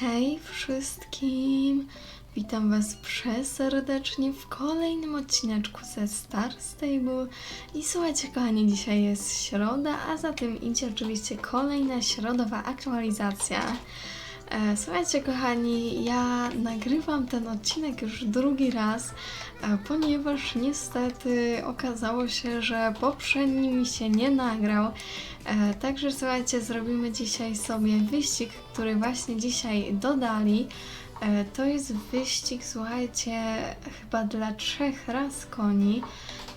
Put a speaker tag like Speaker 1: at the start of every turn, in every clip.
Speaker 1: Hej wszystkim! Witam Was przeserdecznie w kolejnym odcineczku ze Star Stable. I słuchajcie, kochani, dzisiaj jest środa, a za tym idzie oczywiście kolejna środowa aktualizacja. E, Słuchajcie, kochani, ja nagrywam ten odcinek już drugi raz, e, ponieważ niestety okazało się, że poprzedni mi się nie nagrał. E, Także słuchajcie, zrobimy dzisiaj sobie wyścig, który właśnie dzisiaj dodali. To jest wyścig, słuchajcie, chyba dla trzech ras koni.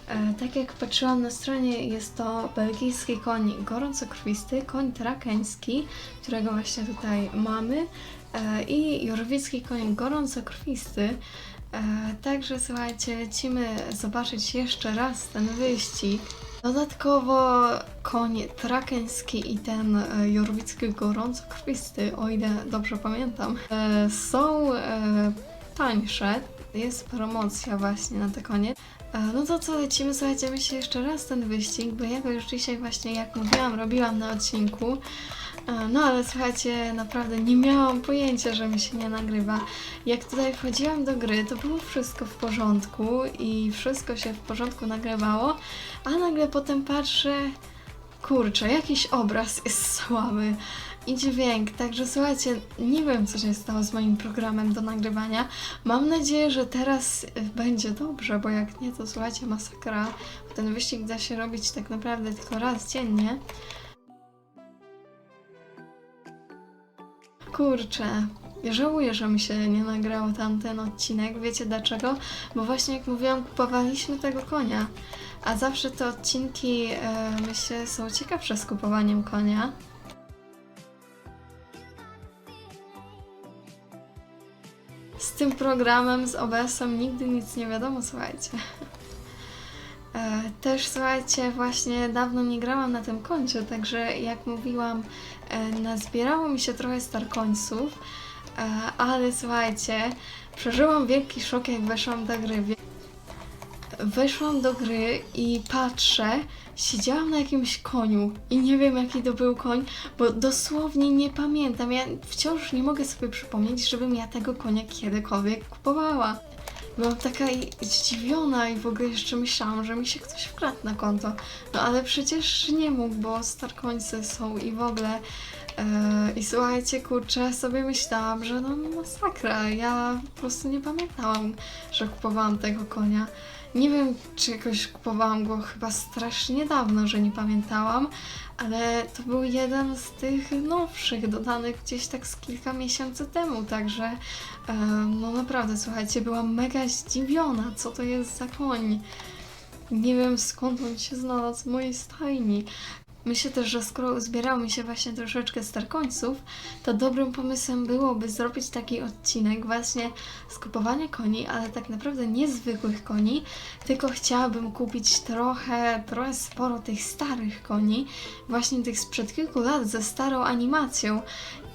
Speaker 1: E, Tak jak patrzyłam na stronie, jest to belgijski koń gorącokrwisty, koń trakeński, którego właśnie tutaj mamy e, i jorwicki koń gorącokrwisty. E, Także słuchajcie, lecimy zobaczyć jeszcze raz ten wyścig. Dodatkowo koń trakeński i ten jorwicki gorącokrwisty, o ile dobrze pamiętam, są tańsze. Jest promocja właśnie na te konie. E, No to co, lecimy, słuchajcie, myślę jeszcze raz ten wyścig, bo ja go już dzisiaj właśnie, jak mówiłam, robiłam na odcinku. No ale słuchajcie, naprawdę nie miałam pojęcia, że mi się nie nagrywa. Jak tutaj wchodziłam do gry, to było wszystko w porządku i wszystko się w porządku nagrywało, a nagle potem patrzę, kurczę, jakiś obraz jest słaby i dźwięk, także słuchajcie, nie wiem co się stało z moim programem do nagrywania. Mam nadzieję, że teraz y, będzie dobrze, bo jak nie, to słuchajcie, masakra. Ten wyścig da się robić tak naprawdę tylko raz dziennie. Kurczę, żałuję, że mi się nie nagrało tamten odcinek. Wiecie dlaczego? Bo właśnie jak mówiłam, kupowaliśmy tego konia. A zawsze te odcinki, e, myślę, są ciekawsze z kupowaniem konia. Tym programem, z OBS-em nigdy nic nie wiadomo, słuchajcie. E, Też słuchajcie, właśnie dawno nie grałam na tym koncie, także jak mówiłam, e, nazbierało mi się trochę starkońców, e, ale słuchajcie, przeżyłam wielki szok jak weszłam do gry. Weszłam do gry i patrzę, siedziałam na jakimś koniu i nie wiem jaki to był koń, bo dosłownie nie pamiętam. Ja wciąż nie mogę sobie przypomnieć, żebym ja tego konia kiedykolwiek kupowała. Byłam taka zdziwiona i w ogóle jeszcze myślałam, że mi się ktoś wkradł na konto. No ale przecież nie mógł, bo starkońcy są i w ogóle. E, I słuchajcie, kurczę, sobie myślałam, że no masakra. Ja po prostu nie pamiętałam, że kupowałam tego konia. Nie wiem, czy jakoś kupowałam go chyba strasznie dawno, że nie pamiętałam, ale to był jeden z tych nowszych, dodanych gdzieś tak z kilka miesięcy temu, także e, no naprawdę, słuchajcie, byłam mega zdziwiona, co to jest za koń. Nie wiem skąd on się znalazł w mojej stajni. Myślę też, że skoro uzbierało mi się właśnie troszeczkę starkońców, to dobrym pomysłem byłoby zrobić taki odcinek właśnie z kupowania koni, ale tak naprawdę niezwykłych koni, tylko chciałabym kupić trochę, trochę sporo tych starych koni, właśnie tych sprzed kilku lat ze starą animacją.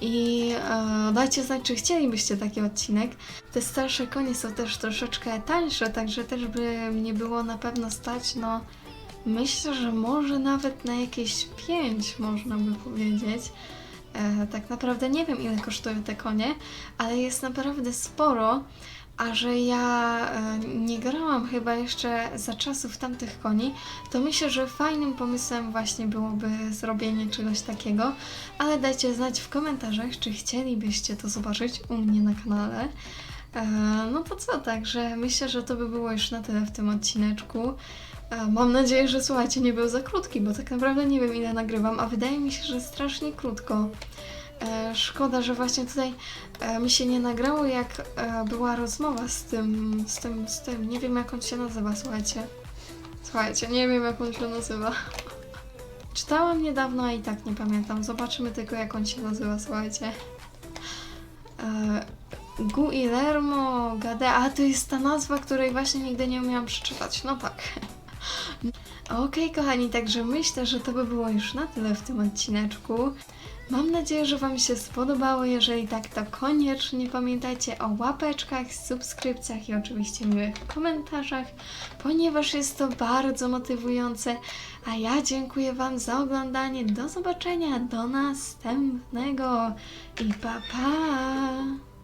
Speaker 1: I e, dajcie znać, czy chcielibyście taki odcinek. Te starsze konie są też troszeczkę tańsze, także też by mnie było na pewno stać, no myślę, że może nawet na jakieś pięć można by powiedzieć. E, tak naprawdę nie wiem, ile kosztują te konie, ale jest naprawdę sporo. A że ja e, nie grałam chyba jeszcze za czasów tamtych koni, to myślę, że fajnym pomysłem właśnie byłoby zrobienie czegoś takiego. Ale dajcie znać w komentarzach, czy chcielibyście to zobaczyć u mnie na kanale. E, no to co, także myślę, że to by było już na tyle w tym odcineczku. E, Mam nadzieję, że słuchajcie, nie był za krótki, bo tak naprawdę nie wiem ile nagrywam, a wydaje mi się, że strasznie krótko. E, Szkoda, że właśnie tutaj mi się nie nagrało, jak była rozmowa z tym, z tym, z tym. Nie wiem jak on się nazywa, słuchajcie. Słuchajcie, nie wiem jak on się nazywa. Czytałam niedawno, a i tak nie pamiętam. Zobaczymy tylko jak on się nazywa, słuchajcie. Guillermo Gade, a to jest ta nazwa, której właśnie nigdy nie umiałam przeczytać. No tak. Okej, kochani, także myślę, że to by było już na tyle w tym odcineczku. Mam nadzieję, że Wam się spodobało. Jeżeli tak, to koniecznie pamiętajcie o łapeczkach, subskrypcjach i oczywiście miłych komentarzach, ponieważ jest to bardzo motywujące. A ja dziękuję Wam za oglądanie. Do zobaczenia, do następnego i pa pa!